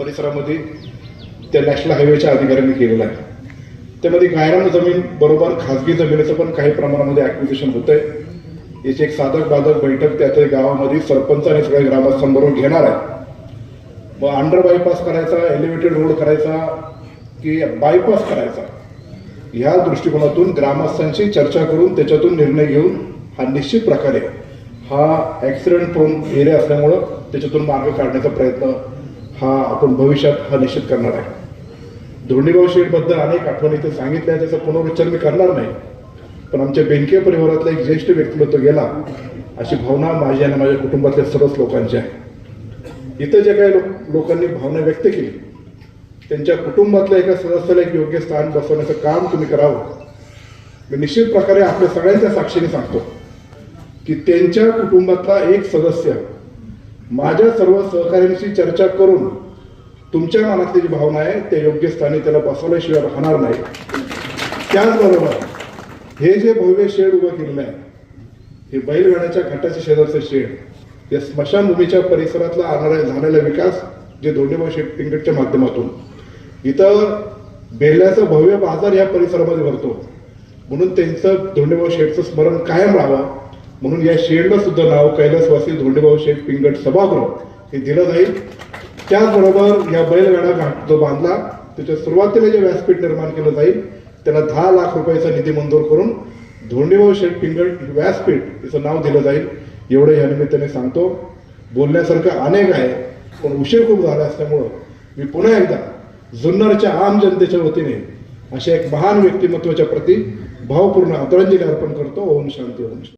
परिसरामध्ये त्या नॅशनल हायवेच्या अधिकाऱ्यांनी केलेला आहे. त्यामध्ये गायरान जमीन बरोबर खाजगी जमिनीचं पण काही प्रमाणामध्ये ऍक्विजिशन होत आहे याची एक साधक बाधक बैठक त्या त्या गावामध्ये सरपंच आणि सगळ्या ग्रामस्थांबरोबर घेणार आहे. मग अंडर बायपास करायचा एलिव्हेटेड रोड करायचा की बायपास करायचा ह्या दृष्टिकोनातून ग्रामस्थांशी चर्चा करून त्याच्यातून निर्णय घेऊन हा निश्चित प्रकारे हा ॲक्सिडेंट प्रोन एरिया असल्यामुळं त्याच्यातून मार्ग काढण्याचा प्रयत्न हा आपण भविष्यात हा निश्चित करणार आहे. धोंडीभाऊ शेठबद्दल अनेक आठवणी ते सांगितल्या त्याचा पुनरुच्चार मी करणार नाही. पण आमच्या बेंके परिवारातला एक ज्येष्ठ व्यक्तिमत्व गेला अशी भावना माझी आणि माझ्या कुटुंबातल्या सर्वच लोकांची आहे. इथं जे काही लोक लोकांनी भावना व्यक्त केली त्यांच्या कुटुंबातल्या एका सदस्याला एक योग्य स्थान बसवण्याचं काम तुम्ही करावं. मी निश्चित प्रकारे आपल्या सगळ्यांच्या साक्षीने सांगतो की त्यांच्या कुटुंबातला एक सदस्य माझ्या सर्व सहकाऱ्यांशी चर्चा करून तुमच्या मनातली जी भावना आहे त्या योग्य स्थानी त्याला बसवल्याशिवाय राहणार नाही. त्याचबरोबर हे जे भव्य शेड उभं केलेलं आहे हे बैलगाड्याच्या घाटाच्या शेजारचं शेड या स्मशानभूमीच्या परिसरातला आणणारा झालेला विकास जे दोंडेभाऊ शेट पिंगटच्या माध्यमातून. इथं बेल्याचं भव्य बाजार या परिसरामध्ये भरतो. म्हणून त्यांचं धोंडेभाऊ शेठचं स्मरण कायम राहावं. म्हणून या शेडला सुद्धा नाव कैलासवासी धोंडेभाऊ शेठ पिंगट सभागृह हे दिलं जाईल. त्याचबरोबर या बैलगाडा घाट जो बांधला त्याच्या सुरुवातीला जे व्यासपीठ निर्माण केलं जाईल त्याला दहा लाख रुपयाचा निधी मंजूर करून धोंडेभाऊ शेठ पिंगट व्यासपीठ याचं नाव दिलं जाईल. एवढं या निमित्ताने सांगतो. बोलण्यासारखं अनेक आहे पण उशीर खूप झाला असल्यामुळं मी पुन्हा एकदा जुन्नरच्या आम जनतेच्या वतीने अशा एक महान व्यक्तिमत्वाच्या प्रती भावपूर्ण आदरांजली अर्पण करतो. ओम शांती ओम शांती.